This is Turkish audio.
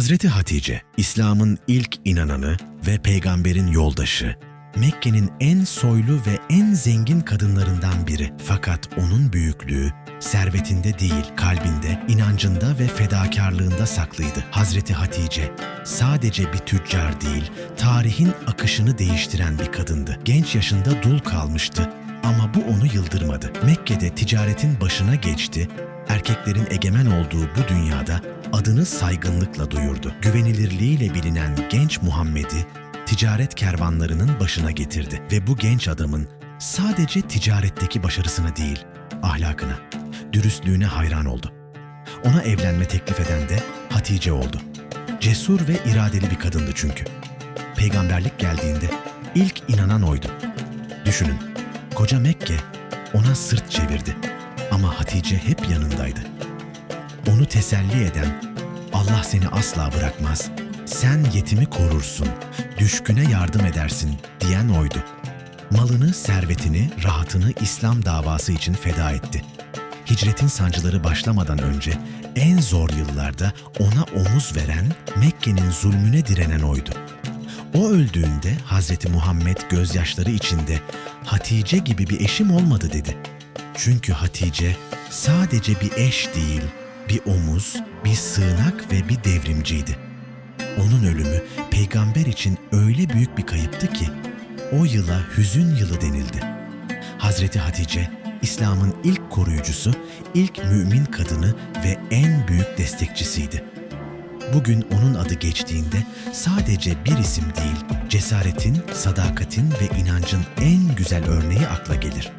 Hazreti Hatice, İslam'ın ilk inananı ve peygamberin yoldaşı. Mekke'nin en soylu ve en zengin kadınlarından biri. Fakat onun büyüklüğü servetinde değil, kalbinde, inancında ve fedakarlığında saklıydı. Hazreti Hatice sadece bir tüccar değil, tarihin akışını değiştiren bir kadındı. Genç yaşında dul kalmıştı ama bu onu yıldırmadı. Mekke'de ticaretin başına geçti, erkeklerin egemen olduğu bu dünyada adını saygınlıkla duyurdu. Güvenilirliğiyle bilinen genç Muhammed'i ticaret kervanlarının başına getirdi ve bu genç adamın sadece ticaretteki başarısına değil, ahlakına, dürüstlüğüne hayran oldu. Ona evlenme teklif eden de Hatice oldu. Cesur ve iradeli bir kadındı çünkü. Peygamberlik geldiğinde ilk inanan oydu. Düşünün, koca Mekke ona sırt çevirdi ama Hatice hep yanındaydı. Onu teselli eden, Allah seni asla bırakmaz, sen yetimi korursun, düşküne yardım edersin diyen oydu. Malını, servetini, rahatını İslam davası için feda etti. Hicretin sancıları başlamadan önce en zor yıllarda ona omuz veren, Mekke'nin zulmüne direnen oydu. O öldüğünde Hazreti Muhammed gözyaşları içinde Hatice gibi bir eşim olmadı dedi. Çünkü Hatice sadece bir eş değil, bir omuz, bir sığınak ve bir devrimciydi. Onun ölümü peygamber için öyle büyük bir kayıptı ki o yıla hüzün yılı denildi. Hazreti Hatice, İslam'ın ilk koruyucusu, ilk mümin kadını ve en büyük destekçisiydi. Bugün onun adı geçtiğinde sadece bir isim değil, cesaretin, sadakatin ve inancın en güzel örneği akla gelir.